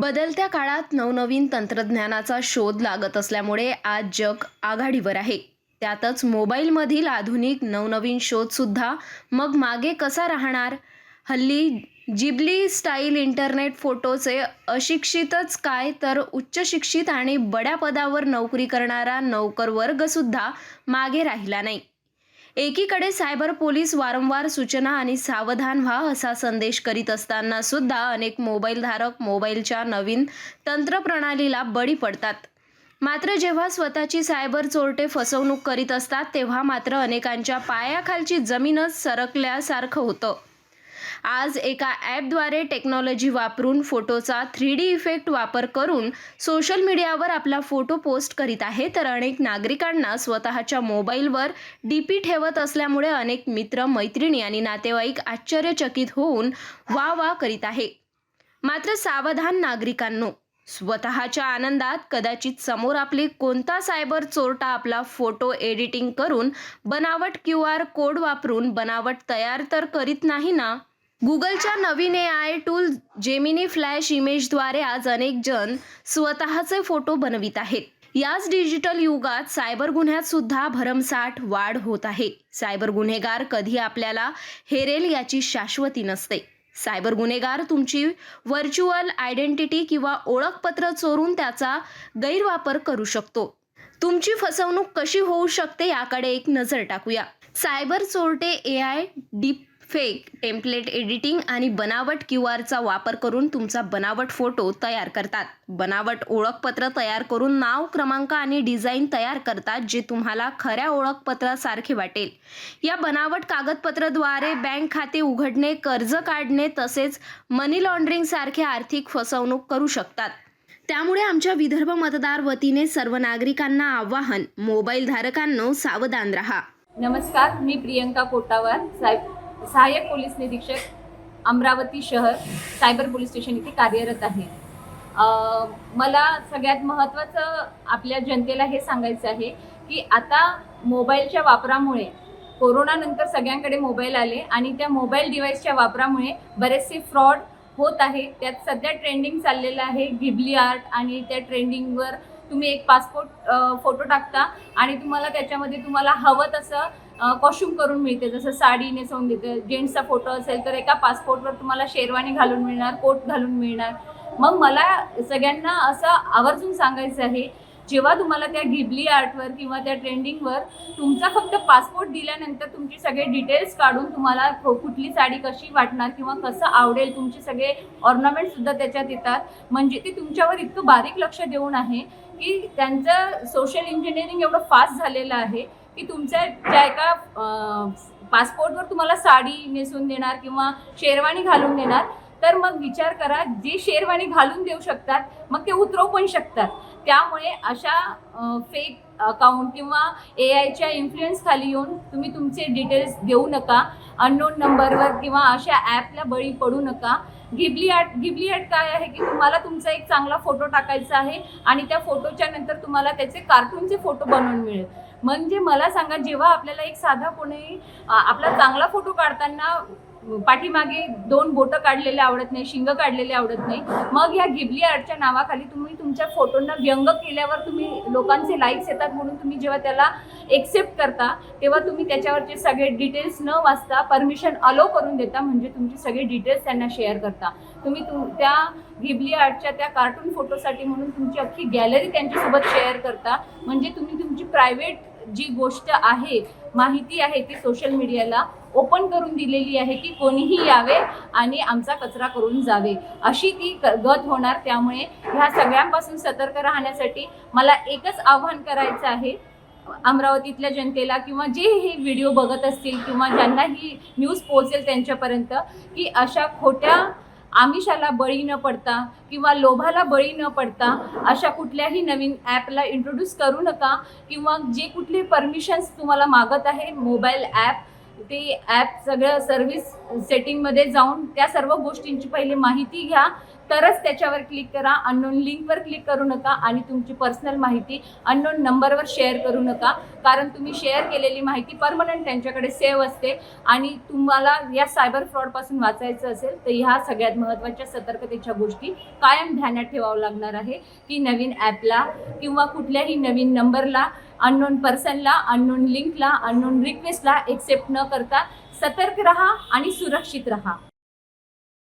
बदलत्या काळात नवनवीन तंत्रज्ञानाचा शोध लागत असल्यामुळे आज जग आघाडीवर आहे. त्यातच मोबाईलमधील आधुनिक नवनवीन शोधसुद्धा मग मागे कसा राहणार? हल्ली जिबली स्टाईल इंटरनेट फोटोचे अशिक्षितच काय तर उच्च शिक्षित आणि बड्या पदावर नोकरी करणारा नौकरवर्गसुद्धा मागे राहिला नाही. एकीकडे सायबर पोलीस वारंवार सूचना आणि सावधान व्हा असा संदेश करीत असताना सुद्धा अनेक मोबाईलधारक मोबाईलच्या नवीन तंत्रप्रणालीला बळी पडतात. मात्र जेव्हा स्वतःची सायबर चोरटे फसवणूक करीत असतात तेव्हा मात्र अनेकांच्या पायाखालची जमीनच सरकल्यासारखं होतं. आज एका ॲपद्वारे टेक्नॉलॉजी वापरून फोटोचा थ्री डी इफेक्ट वापर करून सोशल मीडियावर आपला फोटो पोस्ट करीत आहे तर अनेक नागरिकांना स्वतःच्या मोबाईलवर डी पी ठेवत असल्यामुळे अनेक मित्र मैत्रिणी आणि नातेवाईक आश्चर्यचकित होऊन वा वा करीत आहे. मात्र सावधान नागरिकांनो स्वतःच्या आनंदात कदाचित समोर आपली कोणता सायबर चोरटा आपला फोटो एडिटिंग करून बनावट क्यू आर कोड वापरून बनावट तयार तर करीत नाही ना? गुगलच्या नवीन A I tool Gemini flash इमेजद्वारे आज अनेक जण स्वतःचे फोटो बनवित आहेत. याच डिजिटल युगात सायबर गुन्ह्यात सुद्धा भरमसाठ वाढ होत आहे. सायबर गुन्हेगार कधी आपल्याला हेरेल याची शाश्वती नसते. सायबर गुन्हेगार तुमची व्हर्च्युअल आयडेंटिटी किंवा ओळखपत्र चोरून त्याचा गैरवापर करू शकतो. तुमची फसवणूक कशी होऊ शकते याकडे एक नजर टाकूया. सायबर चोरटे A I deep fake template editing आणि बनावट क्यू आरचा वापर करून तुमचा बनावट फोटो तयार करतात. बनावट ओळखपत्र तयार करून नाव क्रमांक आणि डिझाईन तयार करतात जे तुम्हाला खऱ्या ओळखपत्रासारखे वाटेल. या बनावट कागदपत्राद्वारे बँक खाते उघडणे कर्ज काढणे तसेच मनी लॉन्ड्रिंग सारखे आर्थिक फसवणूक करू शकतात. त्यामुळे आमच्या विदर्भ मतदार वतीने सर्व नागरिकांना आवाहन मोबाईल धारकांनो सावधान राहा. नमस्कार मी प्रियंका कोटावार साहेब सहाय्यक पोलीस निरीक्षक अमरावती शहर सायबर पोलीस स्टेशन इथे कार्यरत आहे. मला सगळ्यात महत्त्वाचं आपल्या जनतेला हे सांगायचं आहे की आता मोबाईलच्या वापरामुळे कोरोनानंतर सगळ्यांकडे मोबाईल आले आणि त्या मोबाईल डिव्हाइसच्या वापरामुळे बरेचसे फ्रॉड होत आहे. त्यात सध्या ट्रेंडिंग चाललेलं आहे गिबली आर्ट आणि त्या ट्रेंडिंगवर तुम्ही एक पासपोर्ट फोटो टाकता आणि तुम्हाला त्याच्यामध्ये तुम्हाला हवं तसं कॉस्ट्युम करून मिळते. जसं साडी नेसवून देते. जेंट्सचा फोटो असेल तर एका पासपोर्टवर तुम्हाला शेरवानी घालून मिळणार कोट घालून मिळणार. मग मला सगळ्यांना असं आवर्जून सांगायचं आहे जेव्हा तुम्हाला त्या गिबली आर्टवर किंवा त्या ट्रेंडिंगवर तुमचा फक्त पासपोर्ट दिल्यानंतर तुमचे सगळे डिटेल्स काढून तुम्हाला कुठली साडी कशी वाटणार किंवा कसं आवडेल तुमचे सगळे ऑर्नामेंटसुद्धा त्याच्यात येतात. म्हणजे ते तुमच्यावर इतकं बारीक लक्ष देऊन आहे की त्यांचं सोशल इंजिनिअरिंग एवढं फास्ट झालेलं आहे की तुमच्या ज्या एका पासपोर्टवर तुम्हाला साडी नेसून देणार किंवा शेरवानी घालून देणार तर मग विचार करा जे शेरवानी घालून देऊ शकतात मग ते उतरवू पण शकतात. त्यामुळे अशा फेक अकाउंट किंवा ए आयच्या इन्फ्लुएन्स खाली येऊन तुम्ही तुमचे डिटेल्स देऊ नका अननोन नंबरवर किंवा अशा ॲपला बळी पडू नका. गिबली ॲट गिबली ॲट काय आहे की तुम्हाला तुमचा एक चांगला फोटो टाकायचा आहे आणि त्या फोटोच्या नंतर तुम्हाला त्याचे कार्टूनचे फोटो बनवून मिळेल. म्हणजे मला सांगा जेव्हा आपल्याला एक साधा कोणी आपला चांगला फोटो काढताना पाठीमागे दोन बोटं काढलेले आवडत नाही शिंग काढलेले आवडत नाही मग या गिबली आर्टच्या नावाखाली तुम्ही तुमच्या फोटोंना व्यंग केल्यावर तुम्ही लोकांचे लाईक्स येतात म्हणून तुम्ही जेव्हा त्याला एक्सेप्ट करता तेव्हा तुम्ही त्याच्यावरचे सगळे डिटेल्स न वाचता परमिशन अलो करून देता म्हणजे तुमचे सगळे डिटेल्स त्यांना शेअर करता. तुम्ही तुम त्या गिबली आर्टच्या त्या कार्टून फोटोसाठी म्हणून तुमची अख्खी गॅलरी त्यांच्यासोबत शेअर करता म्हणजे तुम्ही तुमची प्रायव्हेट जी गोष्ट आहे माहिती आहे ती सोशल मीडियाला ओपन करून दिलेली आहे की कोणीही यावे आणि आमचा कचरा करून जावे. अशी ती गत होणार. त्यामुळे ह्या सगळ्यांपासून सतर्क राहण्यासाठी मला एकच आव्हान करायचं आहे. अमरावतीतल्या जनतेला किंवा जे हे व्हिडिओ बघत असतील किंवा ज्यांना ही न्यूज पोहोचेल त्यांच्यापर्यंत की अशा खोट्या आमिषाला बळी न पडता किंवा लोभाला बळी न पडता अशा कुठल्याही नवीन ॲपला इंट्रोड्यूस करू नका किंवा जे कुठले परमिशन्स तुम्हाला मागत आहे मोबाईल ॲप ते ॲप सगळं सर्व्हिस सेटिंगमध्ये जाऊन त्या सर्व गोष्टींची पहिले माहिती घ्या. तरच त्याच्यावर क्लिक करा. अननोन लिंकवर क्लिक करू नका आणि तुमची पर्सनल माहिती अननोन नंबरवर शेअर करू नका. कारण तुम्ही शेअर केलेली माहिती परमनंट त्यांच्याकडे सेव्ह असते. आणि तुम्हाला या सायबर फ्रॉडपासून वाचायचं असेल तर ह्या सगळ्यात महत्त्वाच्या सतर्कतेच्या गोष्टी कायम ध्यानात ठेवावं लागणार आहे. की नवीन ॲपला किंवा कुठल्याही नवीन नंबरला अननोन पर्सनला अननोन लिंकला अननोन रिक्वेस्टला एक्सेप्ट न करता सतर्क रहा आणि सुरक्षित रहा.